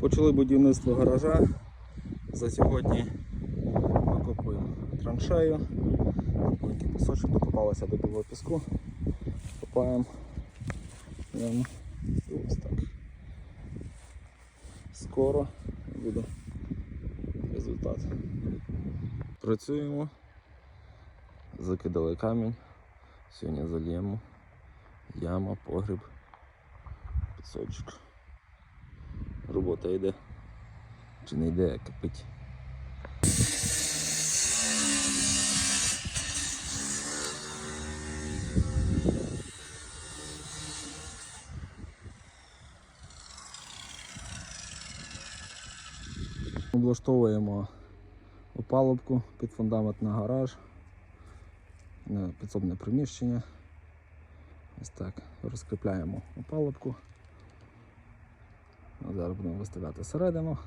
Почали будівництво гаража. За сьогодні викопуємо траншею. Великий пісочок докопалося до білого піску. Копаємо. І ось так. Скоро буде результат. Працюємо. Закидали камінь. Сьогодні зальємо. Яма, погріб, пісочок. Робота йде. Чи не йде, як кипить. Облаштовуємо опалубку під фундамент на гараж, на підсобне приміщення. Ось так. Розкріпляємо опалубку. Зараз будемо виставляти середину.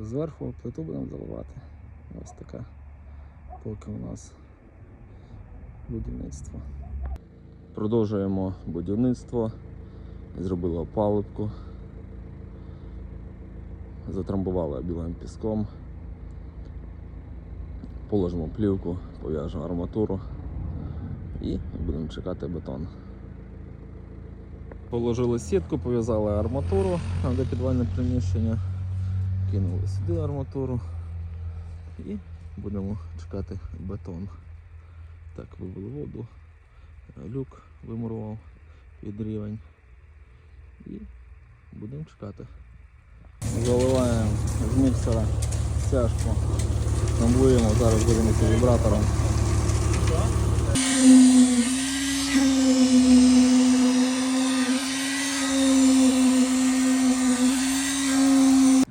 Зверху плиту будемо заливати. Ось така поки у нас будівництво. Продовжуємо будівництво. Зробили опалубку. Затрамбували білим піском. Положимо плівку, пов'яжемо арматуру і будемо чекати бетон. Положили сітку, пов'язали арматуру де підвальне приміщення, кинули сюди арматуру і будемо чекати бетон. Так, вивели воду, люк вимурував під рівень і будемо чекати. Заливаємо з міксера стяжку, тамбуємо, зараз будемо з вібратором.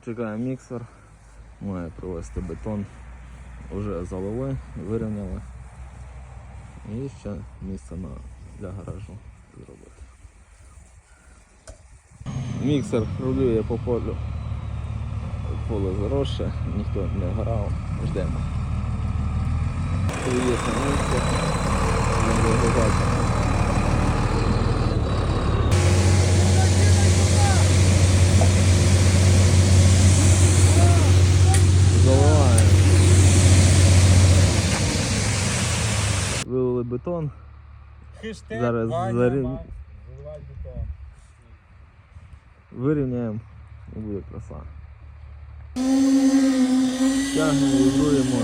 Чекаємо міксер, має привезти бетон. Вже залили, вирівняли. І ще місце на, для гаражу зробити. Міксер рулює по полю. Поле заросше, ніхто не грав, ждемо. Приїзд місце. Бетон. Хештег Зараз Ваня зарі- Макс, заливай бетон. Вирівняємо і буде краса. Тягнемо, вібруємо.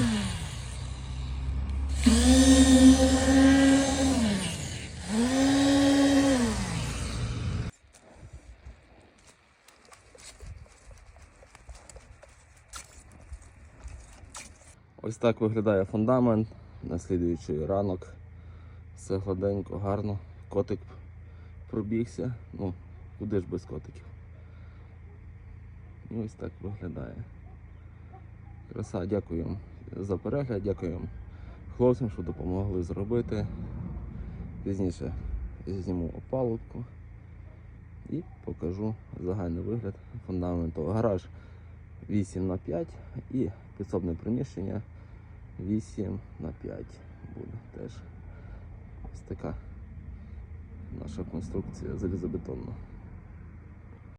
Ось так виглядає фундамент. Наслідуючий ранок. Все гладенько, гарно. Котик пробігся. Ну, куди ж без котиків. І ось так виглядає. Краса, дякую вам за перегляд, дякую вам хлопцям, що допомогли зробити. Пізніше зніму опалубку і покажу загальний вигляд фундаменту. Гараж 8 на 5 і підсобне приміщення 8 на 5 буде теж. Така наша конструкція залізобетонна.